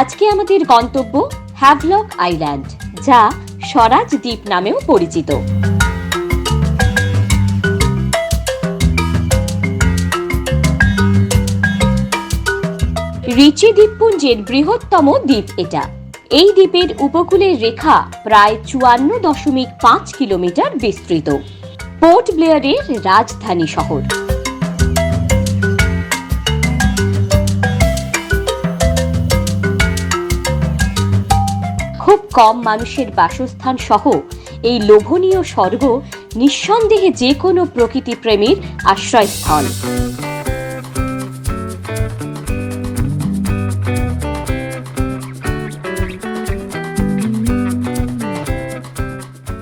আজকে আমাদের গন্তব্য হ্যাভলক আইল্যান্ড যা স্বরাজ দ্বীপ নামেও পরিচিত। রিচি দ্বীপপুঞ্জের বৃহত্তম দ্বীপ এটা। এই দ্বীপের উপকূলের রেখা প্রায় চুয়ান্ন দশমিক পাঁচ কিলোমিটার বিস্তৃত। পোর্ট ব্লেয়ারের রাজধানী শহর। কম মানুষের বাসস্থান সহ এই লোভনীয় স্বর্গ নিঃসন্দেহে যে কোনো প্রকৃতিপ্রেমীর আশ্রয়স্থল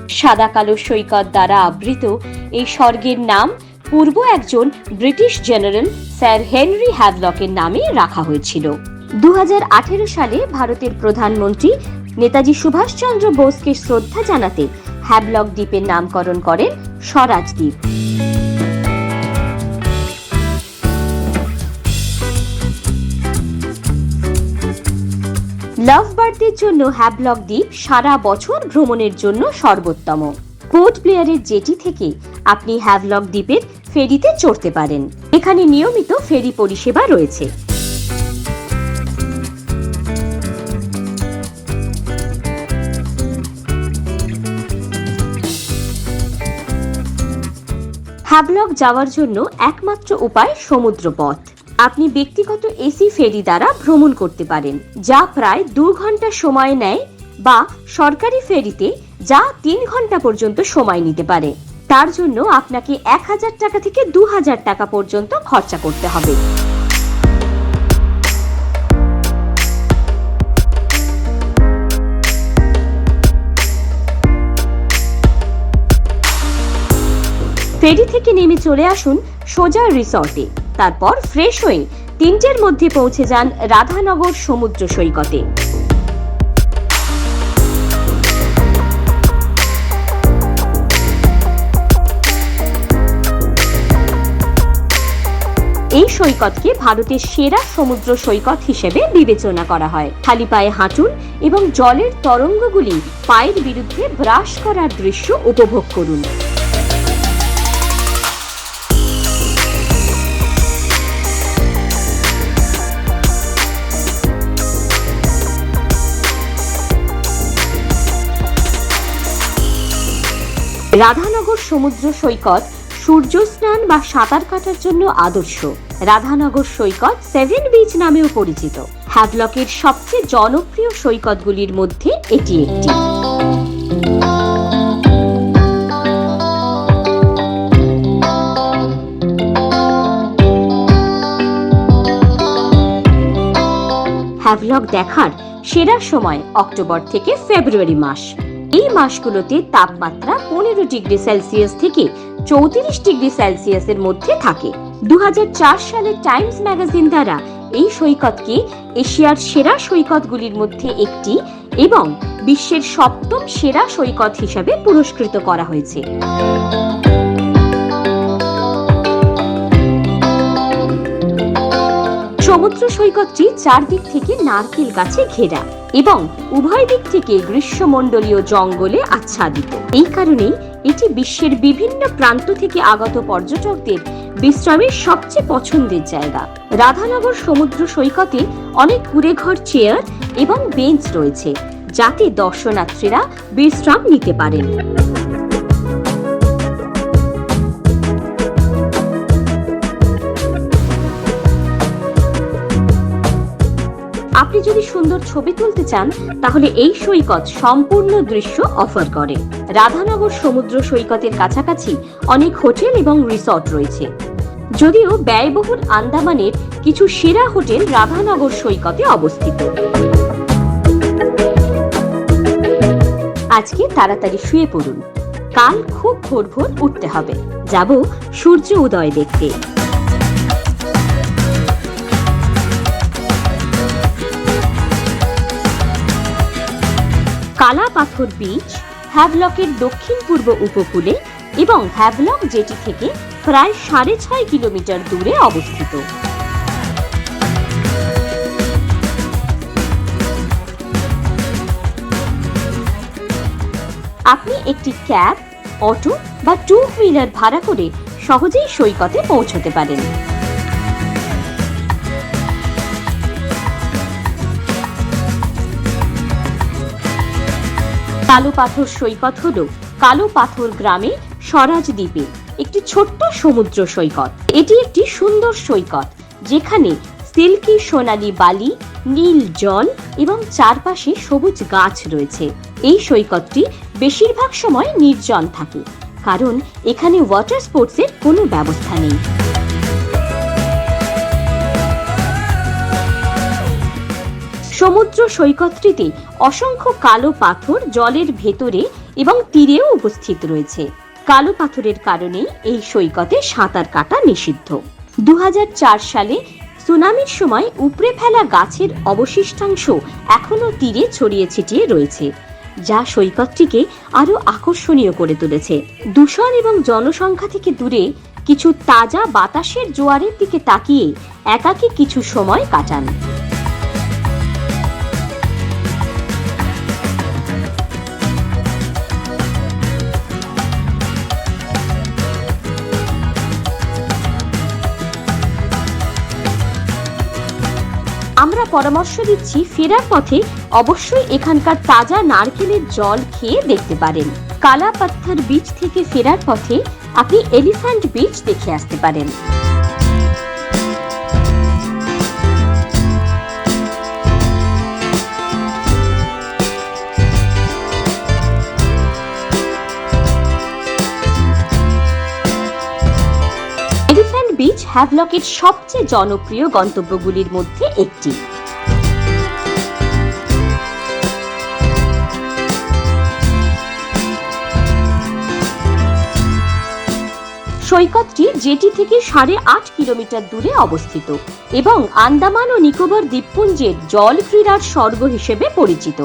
সাদা কালো সৈকত দ্বারা আবৃত এই স্বর্গের নাম পূর্ব একজন ব্রিটিশ জেনারেল স্যার হেনরি হ্যাভলকের নামে রাখা হয়েছিল। দু হাজার আঠেরো সালে ভারতের প্রধানমন্ত্রী নেতাজি সুভাষচন্দ্র বোসকে শ্রদ্ধা জানাতে হ্যাভলক দ্বীপের নামকরণ করেন স্বরাজ দ্বীপ। লাভ বার্ডদের জন্য হ্যাভলক দ্বীপ সারা বছর ভ্রমণের জন্য সর্বোত্তম। পোর্ট প্লেয়ারের জেটি থেকে আপনি হ্যাভলক দ্বীপের ফেরিতে চড়তে পারেন। এখানে নিয়মিত ফেরি পরিষেবা রয়েছে। হ্যাভলক যাওয়ার জন্য একমাত্র উপায় সমুদ্র পথ আপনি ব্যক্তিগত এসি ফেরি দ্বারা ভ্রমণ করতে পারেন, যা প্রায় দু ঘণ্টা সময় নেয় বা সরকারি ফেরিতে যা তিন ঘণ্টা পর্যন্ত সময় নিতে পারে। তার জন্য আপনাকে এক হাজার টাকা থেকে দু হাজার টাকা পর্যন্ত খরচা করতে হবে। ফেরি থেকে নেমে চলে আসুন সোজা রিসর্টে। তারপর ফ্রেশ হয়ে তিনটের মধ্যে পৌঁছে যান রাধানগর সমুদ্র সৈকতে। এই সৈকতকে ভারতের সেরা সমুদ্র সৈকত হিসেবে বিবেচনা করা হয়। খালি পায়ে হাঁটুন এবং জলের তরঙ্গগুলি পায়ের বিরুদ্ধে ব্রাশ করার দৃশ্য উপভোগ করুন। রাধানগর সমুদ্র সৈকত সূর্য স্নান বা সাঁতার কাটার জন্য আদর্শ। রাধানগর সৈকত সেভেন বিচ নামেও পরিচিত। হ্যাভলকের সবচেয়ে জনপ্রিয় সৈকতগুলির মধ্যে এটি একটি। হ্যাভলক দেখার সেরা সময় অক্টোবর থেকে ফেব্রুয়ারি মাস। এই মাসগুলোতে তাপমাত্রা পনেরো ডিগ্রি সেলসিয়াস থেকে চৌত্রিশ ডিগ্রি সেলসিয়াসের মধ্যে থাকে। দু সালে টাইমস ম্যাগাজিন দ্বারা এই সৈকতকে এশিয়ার সেরা সৈকতগুলির মধ্যে একটি এবং বিশ্বের সপ্তম সেরা সৈকত হিসাবে পুরস্কৃত করা হয়েছে। সমুদ্র সৈকতটি চারদিক থেকে নারকেল গাছে ঘেরা। এবং উভয় দিক থেকে গ্রীষ্মমণ্ডলীয় জঙ্গলে আচ্ছাদিত। এই কারণেই এটি বিশ্বের বিভিন্ন প্রান্ত থেকে আগত পর্যটকদের বিশ্রামের সবচেয়ে পছন্দের জায়গা। রাধানগর সমুদ্র সৈকতে অনেক কুড়েঘর চেয়ার এবং বেঞ্চ রয়েছে, যাতে দর্শনার্থীরা বিশ্রাম নিতে পারেন। আপনি যদি সুন্দর ছবি তুলতে চান, তাহলে এই সৈকত সম্পূর্ণ দৃশ্য অফার করে। রাধানগর সমুদ্র সৈকতের কাছাকাছি অনেক হোটেল এবং রিসর্ট রয়েছে। যদিও ব্যয়বহুল আন্দামানের কিছু সেরা হোটেল রাধানগর সৈকতে অবস্থিত। আজকে তাড়াতাড়ি শুয়ে পড়ুন। কাল খুব ভোর ভোর উঠতে হবে। যাব সূর্য উদয় দেখতে। কালা পাথর বিচ হ্যাভলকের দক্ষিণ পূর্ব উপকূলে এবং হ্যাভলক যেটি থেকে প্রায় সাড়ে ছয় কিলোমিটার দূরে অবস্থিত। আপনি একটি ক্যাব, অটো বা টু হুইলার ভাড়া করে সহজেই সৈকতে পৌঁছতে পারেন। কালো পাথর সৈকত হল কালো পাথর গ্রামে স্বরাজ দ্বীপে একটি ছোট্ট সমুদ্র সৈকত। এটি একটি সুন্দর সৈকত, যেখানে সিল্কি সোনালী বালি, নীল জল এবং চারপাশে সবুজ গাছ রয়েছে। এই সৈকতটি বেশিরভাগ সময় নির্জন থাকে, কারণ এখানে ওয়াটার স্পোর্টসের কোনো ব্যবস্থা নেই। সমুদ্র সৈকতটিতে অসংখ্য কালো পাথর জলের ভেতরে এবং তীরেও উপস্থিত রয়েছে। কালো পাথরের কারণেই এই সৈকতে সাঁতার কাটা নিষিদ্ধ। দু সালে সুনামির সময় উপড়ে ফেলা গাছের অবশিষ্টাংশ এখনও তীরে ছড়িয়ে ছিটিয়ে রয়েছে, যা সৈকতটিকে আরও আকর্ষণীয় করে তুলেছে। দূষণ এবং জনসংখ্যা থেকে দূরে কিছু তাজা বাতাসের জোয়ারের দিকে তাকিয়ে একাকী কিছু সময় কাটান। পরামর্শ দিচ্ছি, ফেরার পথে অবশ্যই এখানকার তাজা নারকেলের জল খেয়ে দেখতে পারেন। কালা পাথর বিচ থেকে ফেরার পথে আপনি এলিফ্যান্ট বিচ দেখে আসতে পারেন। এলিফ্যান্ট বিচ হ্যাভলকের সবচেয়ে জনপ্রিয় গন্তব্যগুলির মধ্যে একটি। সৈকতটি জেটি থেকে সাড়ে আট কিলোমিটার দূরে অবস্থিত এবং আন্দামান ও নিকোবর দ্বীপপুঞ্জের জল ক্রীড়ার স্বর্গ হিসেবে পরিচিত।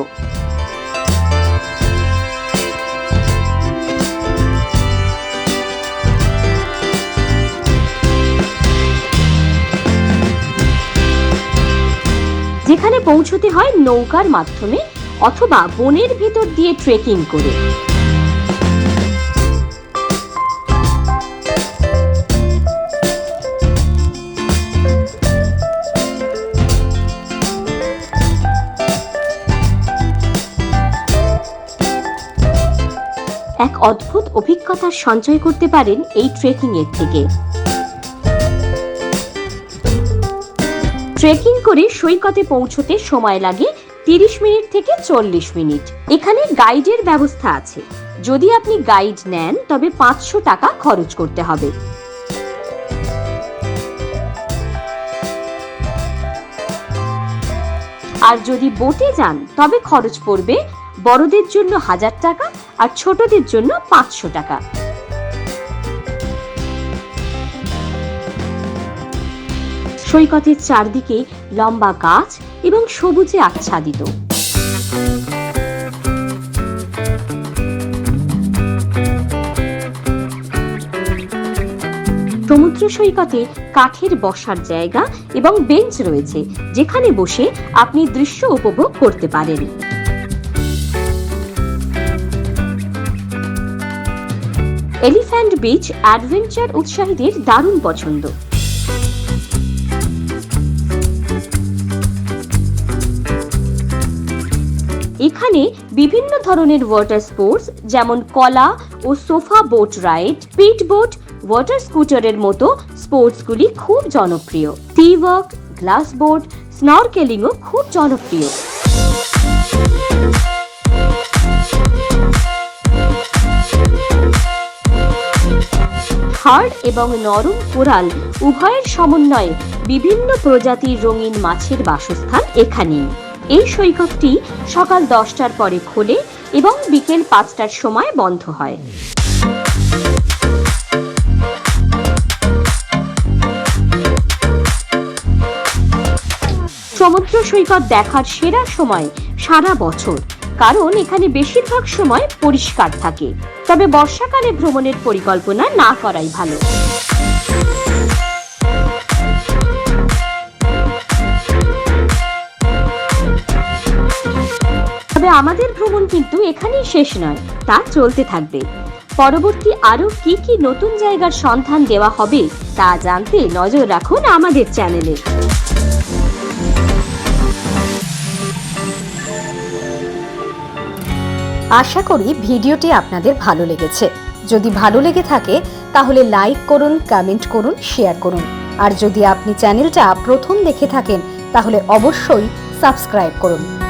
যেখানে পৌঁছতে হয় নৌকার মাধ্যমে অথবা বনের ভেতর দিয়ে ট্রেকিং করে। অদ্ভুত অভিজ্ঞতার সঞ্চয় করতে পারেন এই ট্রেকিং এর থেকে। ট্রেকিং করে সৈকতে পৌঁছতে সময় লাগে তিরিশ মিনিট থেকে চল্লিশ মিনিট। এখানে গাইডের ব্যবস্থা আছে। যদি আপনি গাইড নেন, তবে পাঁচশো টাকা খরচ করতে হবে। আর যদি বোটে যান, তবে খরচ পড়বে বড়দের জন্য হাজার টাকা আর ছোটদের জন্য পাঁচশো টাকা। সৈকতের চারদিকে লম্বা গাছ এবং সবুজে আচ্ছাদিত। সমুদ্র সৈকতে কাঠের বসার জায়গা এবং বেঞ্চ রয়েছে, যেখানে বসে আপনি দৃশ্য উপভোগ করতে পারেন। এলিফ্যান্ট বিচ অ্যাডভেঞ্চার উৎসাহীদের দারুণ পছন্দ। এখানে বিভিন্ন ধরনের ওয়াটার স্পোর্টস যেমন কলা ও sofa boat ride speed boat water স্কুটারের মতো স্পোর্টসগুলি খুব জনপ্রিয়। টি ওয়ার্ক গ্লাস বোট স্নরকেলিংও খুব জনপ্রিয়। হার্ড এবং নরম কোরাল উভয়ের সমন্বয়ে বিভিন্ন প্রজাতির রঙিন মাছের বাসস্থান এখানেই। এই সৈকতটি সকাল দশটার পরে খোলে এবং বিকেল পাঁচটার সময় বন্ধ হয়। সমুদ্র সৈকত দেখার সেরা সময় সারা বছর। কারণ এখানে বেশিরভাগ সময় পরিষ্কার থাকে। তবে বর্ষাকালে ভ্রমণের পরিকল্পনা না করাই ভালো। তবে আমাদের ভ্রমণ কিন্তু এখানেই শেষ নয়, তা চলতে থাকবে। পরবর্তী আরও কি কি নতুন জায়গার সন্ধান দেওয়া হবে, তা জানতে নজর রাখুন আমাদের চ্যানেলে। আশা করি ভিডিওটি আপনাদের ভালো লেগেছে। যদি ভালো লেগে থাকে, তাহলে লাইক করুন, কমেন্ট করুন, শেয়ার করুন। আর যদি আপনি চ্যানেলটা প্রথম দেখে থাকেন, তাহলে অবশ্যই সাবস্ক্রাইব করুন।